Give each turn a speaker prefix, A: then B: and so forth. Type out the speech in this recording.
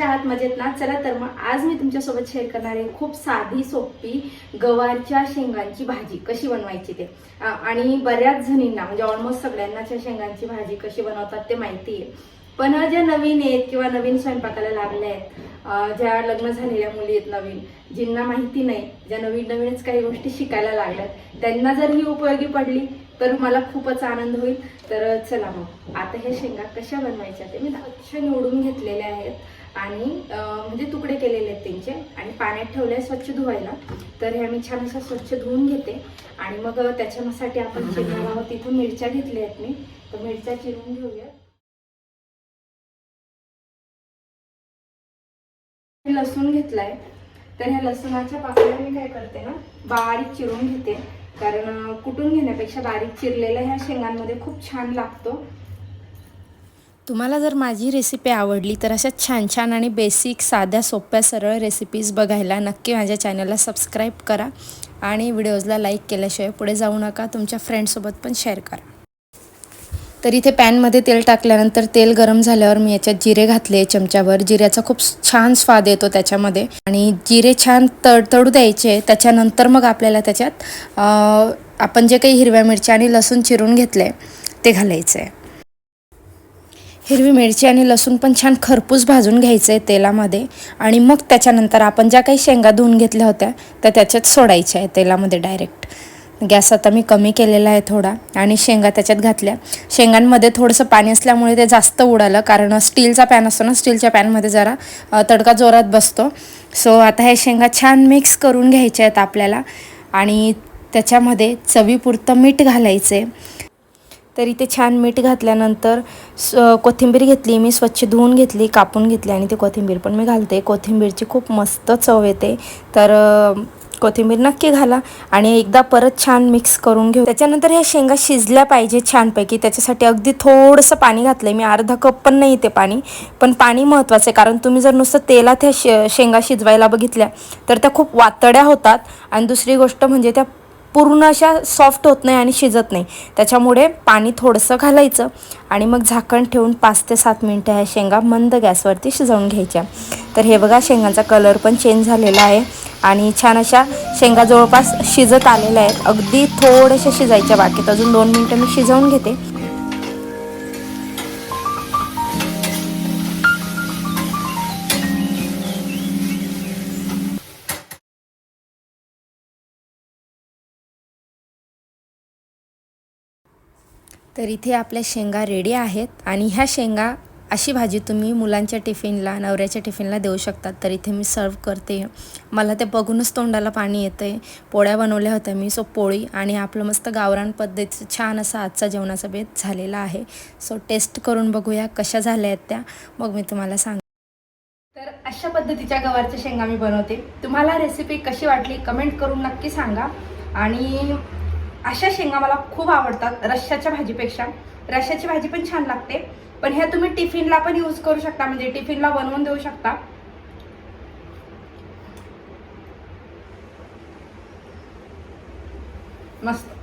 A: आहात मजेत ना? चला तर मग आज मी तुमच्यासोबत शेअर करणार आहे खूप साधी सोपी गवारच्या शेंगांची भाजी कशी बनवायची ते. आणि बऱ्याच जणींना म्हणजे ऑलमोस्ट सगळ्यांनाच्या शेंगांची भाजी कशी बनवतात ते माहिती आहे पण ज्या नवीन आहेत किंवा नवीन स्वयंपाकाला लागल्या आहेत ज्या लग्न झालेल्या मुली आहेत नवीन ज्यांना माहिती नाही ज्या नवीन नवीनच काही गोष्टी शिकायला लागल्यात त्यांना जर ही उपयोगी पडली तर मला खूपच आनंद होईल. तर चला मग आता हे शेंगा कशा बनवायच्या ते मी स्वच्छ निवडून घेतलेले आहेत आणि म्हणजे तुकडे केलेले आहेत त्यांचे आणि पाण्यात ठेवले स्वच्छ धुवायला. तर हे मी छान असं स्वच्छ धुवून घेते आणि मग त्याच्यासाठी आपण चिरणार आहोत तिथून मिरच्या घेतल्या आहेत मी. तर मिरच्या चिरून घेऊया. लसूण घेतलाय. तर ह्या लसणाच्या पाकळ्या मी काय करते ना बारीक चिरून घेते. कारण अं, कुटून घेण्यापेक्षा बारीक चिरलेल्या ह्या शेंगांमध्ये खूप छान लागतो.
B: तुम्हाला जर माझी रेसिपी आवडली तर अशा छान छान आणि बेसिक साध्या सोप्या सरळ रेसिपीज बघायला नक्की माझ्या चॅनलला सबस्क्राईब करा. आणि व्हिडिओजला लाईक केल्याशिवाय पुढे जाऊ नका. तुमच्या फ्रेंडसोबत पण शेअर करा. तर इथे पॅनमध्ये तेल टाकल्यानंतर तेल गरम झाल्यावर मी याच्यात जिरे घातले चमच्यावर. जिऱ्याचा खूप छान स्वाद येतो त्याच्यामध्ये. आणि जिरे छान तडतडू द्यायचे. त्याच्यानंतर मग आपल्याला त्याच्यात आपण जे काही हिरव्या मिरच्या आणि लसूण चिरून घेतले ते घालायचे. आहे हिरवी मिरची आणि लसूण पण छान खरपूस भाजून घ्यायचं आहे तेलामध्ये. आणि मग त्याच्यानंतर आपण ज्या काही शेंगा धुवून घेतल्या होत्या त्या त्याच्यात सोडायच्या आहे तेलामध्ये डायरेक्ट. गॅस आता मी कमी केलेला आहे थोडा आणि शेंगा त्याच्यात घातल्या. शेंगांमध्ये थोडंसं पाणी असल्यामुळे ते जास्त उडालं कारण स्टीलचा पॅन असतो ना स्टीलच्या पॅनमध्ये जरा तडका जोरात बसतो. सो आता हे शेंगा छान मिक्स करून घ्यायच्या आहेत आपल्याला आणि त्याच्यामध्ये चवीपुरतं मीठ घालायचं आहे तर इथे छान मीठ घातल्यानंतर स कोथिंबीर घेतली मी स्वच्छ धुवून घेतली कापून घेतली आणि ती कोथिंबीर पण मी घालते. कोथिंबीरची खूप मस्त चव येते. तर कोथिंबीर नक्की घाला आणि एकदा परत छान मिक्स करून घेऊ. त्याच्यानंतर ह्या शेंगा शिजल्या पाहिजे छानपैकी. त्याच्यासाठी अगदी थोडंसं पाणी घातलं आहे मी अर्धा कप पण नाही ते पाणी पण पाणी महत्त्वाचं आहे. कारण तुम्ही जर नुसतं तेलात ह्या शे शेंगा शिजवायला बघितल्या तर त्या खूप वातड्या होतात. आणि दुसरी गोष्ट म्हणजे त्या पूर्ण अशा सॉफ्ट होत नाही आणि शिजत नाही. त्याच्यामुळे पाणी थोडंसं घालायचं आणि मग झाकण ठेवून पाच ते सात मिनटं ह्या शेंगा मंद गॅसवरती शिजवून घ्यायच्या. तर हे बघा शेंगांचा कलर पण चेंज झालेला आहे. आणि छान अशा शेंगा जवळपास शिजत आलेल्या आहेत. अगदी थोड्याशा शिजायच्या बाकीत. अजून दोन मिनटं मी शिजवून घेते. तर इथे आपल्या शेंगा रेडी आहेत आणि ह्या शेंगा अशी भाजी तुम्ही मुलांच्या टिफिनला नवऱ्याच्या टिफिनला देऊ शकतात. तर इथे मी सर्व करते. मला ते बघूनच तोंडाला पाणी येतं आहे पोळ्या बनवल्या होत्या मी सो पोळी आणि आपलं मस्त गावरान पद्धतीचं छान असा आजचा जेवणाचा बेत झालेला आहे. सो टेस्ट करून बघूया कशा झाल्या आहेत त्या. मग मी तुम्हाला सांग
A: तर अशा पद्धतीच्या गवारच्या शेंगा मी बनवते. तुम्हाला रेसिपी कशी वाटली कमेंट करून नक्की सांगा. आणि अशा शेंगा मला खूप आवडतात रश्श्याच्या भाजीपेक्षा. रश्श्याची भाजी पण छान लागते पण ह्या तुम्ही टिफिनला पण यूज करू शकता म्हणजे टिफिनला बनवून देऊ शकता. मस्त.